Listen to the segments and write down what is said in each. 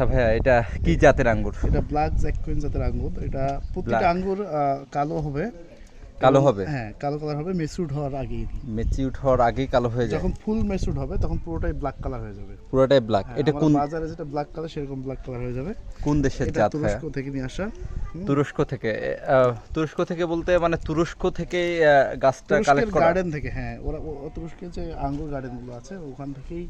আচ্ছা ভাইয়া এটা কি জাতের আঙ্গুর? এটা ব্ল্যাক জ্যাকুইন জাতের আঙ্গুর। এটা প্রতিটা আঙ্গুর কালো হবে। কালো হবে? হ্যাঁ কালো কালার হবে মেচুড হওয়ার আগেই। মেচিউড হওয়ার আগেই কালো হয়ে যায়? যখন ফুল মেচুড হবে তখন পুরোটাই ব্ল্যাক কালার হয়ে যাবে। পুরোটাই ব্ল্যাক এটা কোন বাজারে যেটা ব্ল্যাক কালার সেরকম ব্ল্যাক কালার হয়ে যাবে। কোন দেশের জাত তুরস্ক থেকে নিয়ে আসা। তুরস্ক থেকে। তুরস্ক থেকে বলতে মানে তুরস্ক থেকে গাছটা কালেক্ট করা? গার্ডেন থেকে হ্যাঁ ওরা তুরস্কের যে আঙ্গুর গার্ডেনগুলো আছে ওখান থেকেই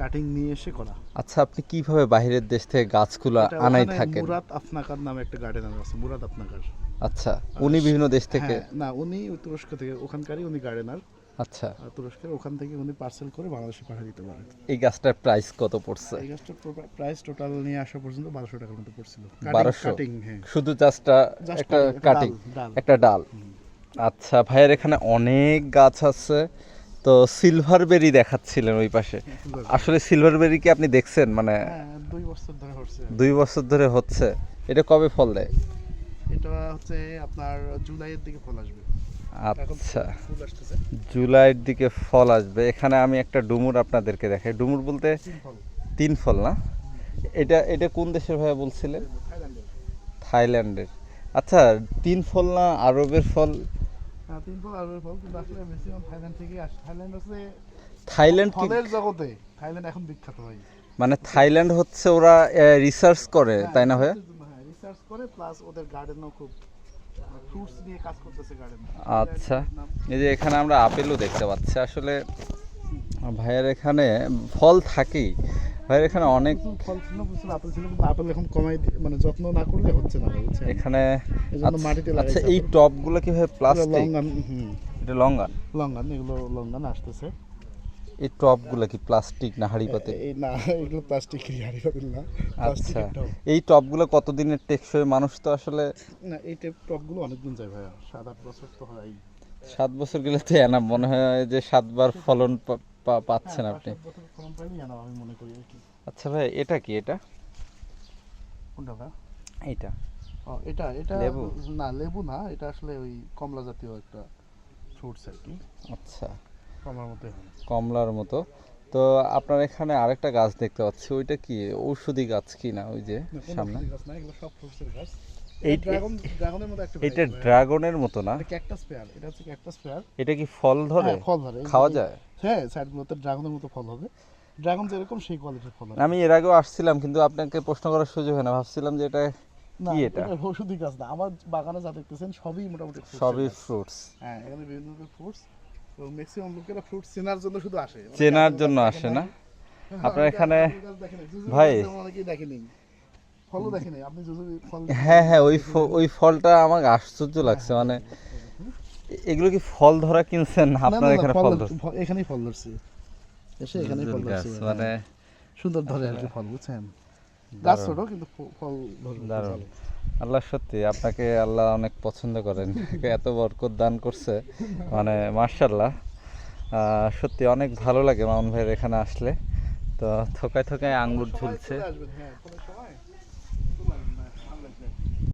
কাটিং নিয়ে এসে করা। আচ্ছা আপনি কীভাবে বাইরের দেশ থেকে গাছগুলো আনাই থাকেন? মুরাদ আফনাকার নামে একটা আছে মুরাদ আফনাকার আচ্ছা উনি বিভিন্ন দেশ থেকে? হ্যাঁ, না উনি তুরস্ক থেকে ওখানকারই উনি গার্ডেনার আচ্ছা। তুরস্কের ওখান থেকে উনি পার্সেল করে বাংলাদেশে পাঠিয়ে দিতে পারেন। এই গাছটার প্রাইস কত পড়ছে? এই গাছটার প্রাইস টোটাল নিয়ে আসা পর্যন্ত বারোশো টাকার মতো পড়ছিল। বারোশো? হ্যাঁ। শুধু জাস্টটা একটা কাটিং। একটা ডাল আচ্ছা ভাইয়ের এখানে অনেক গাছ আছে। তো সিলভার বেরি দেখাচ্ছিলেন ওই পাশে। আসলে সিলভার বেরি কি আপনি দেখছেন? মানে হ্যাঁ দুই বছর ধরে হচ্ছে। দুই বছর ধরে হচ্ছে। এটা কবে ফল দেয়? এটা হচ্ছে আপনার জুলাইয়ের দিকে ফল আসবে। আচ্ছা। জুলাইয়ের দিকে ফল আসবে। এখানে আমি একটা ডুমুর আপনাদেরকে দেখাই। ডুমুর বলতে তিন ফল। না? এটা এটা কোন দেশের ভাইয়া বলছিলেন? থাইল্যান্ডের। আচ্ছা তিন ফল না আরবের ফল? তিন ফল ফল কিন্তু আসলে ম্যাক্সিমাম থাইল্যান্ড থেকেই আসে থাইল্যান্ড হচ্ছে থাইল্যান্ড ফলের জগতে থাইল্যান্ড এখন বিখ্যাত ভাই। মানে থাইল্যান্ড হচ্ছে ওরা রিসার্চ করে তাই না ভাইয়া হ্যাঁ রিসার্চ করে প্লাস ওদের গার্ডেনও খুব ফ্রুটস নিয়ে কাজ করতেছে গার্ডেন আচ্ছা এই যে এখানে আমরা আপেলও দেখতে পাচ্ছি। আসলে ভাইয়ের এখানে ফল থাকেই। ভাইয়ের এখানে অনেক ফল ছিল প্রচুর আপেল ছিল কিন্তু আপেল এখন কমাই মানে যত্ন না করলে হচ্ছে না ভাই বুঝছেন? এখানে এজন্য আচ্ছা- মাটিতে আচ্ছা এই। টপগুলো কি ভাই প্লাস্টিক লঙ্গান হুম। এটা লঙ্গান? লঙ্গান এগুলো লঙ্গান আসতেছে। এই টপগুলো কি প্লাস্টিক না হাড়ি পাতে এই না এগুলো প্লাস্টিক হাড়ি পাতিল না। আচ্ছা এই টপগুলো কতদিনের টেকসই? মানুষ তো আসলে না এই টপগুলো অনেকদিন যায় ভাইয়া সাত আট বছর তো হয়। সাত বছর গেলে তো এনাম মনে হয় যে সাতবার ফলন পাচ্ছেন আপনি। আর কি। আচ্ছা ভাই এটা কি এটা? কোনটা ভাই? এইটা। ও এটা এটা লেবু? না লেবু না এটা আসলে ওই কমলা জাতীয় একটা ফ্রুটস আর কি। আচ্ছা। কমলার মতো কমলার মতো। তো আপনার এখানে আরেকটা গাছ দেখতে পাচ্ছি ওইটা কি? ঔষধি গাছ কি না ওই যে সামনে? এটা ড্রাগনের মতো না? এটা ক্যাকটাস পেয়ার এটা হচ্ছে ক্যাকটাস পেয়ার এটা কি ফল ধরে? হ্যাঁ ফল ধরে খাওয়া যায়? হ্যাঁ সাইডগুলোতে ড্রাগনের মতো ফল হবে। ড্রাগন যেরকম সেই কোয়ালিটির ফল আমি এর আগেও আসছিলাম কিন্তু আপনাকে প্রশ্ন করার সুযোগ হয় না। ভাবছিলাম যে এটা কি এটা? গাছ না। আমার বাগানে যা দেখতেছেন সবই মোটামুটি সবই ফ্রুটস হ্যাঁ এখানে বিভিন্ন ধরনের ফ্রুটস এবং ম্যাক্সিমাম লোকেরা ফ্রুটস চেনার জন্য শুধু আসে। চেনার জন্য আসে না? হ্যাঁ, আপনার এখানে-। জুজুবে ভাই। অনেকেই দেখেনি ফলও দেখে আপনি জুজুবে ফল হ্যাঁ হ্যাঁ ওই ওই ফলটা আমাকে আশ্চর্য লাগছে। মানে এগুলো কি ফল ধরা কিনছেন? আপনার এখানে ফল এখানেই ফল ধরছে। এসে এখানেই ফল ধরছে মানে সুন্দর ধরে আর কি ফল বুঝছেন? গাছ ছোট কিন্তু ফল দারুণ। আল্লাহ সত্যি আপনাকে আল্লাহ অনেক পছন্দ করেন। এত বরকত দান করছে মানে মার্শাল্লাহ সত্যি অনেক ভালো লাগে মামুন ভাইয়ের এখানে আসলে। তো থোকায় থোকায় আঙ্গুর ঝুলছে।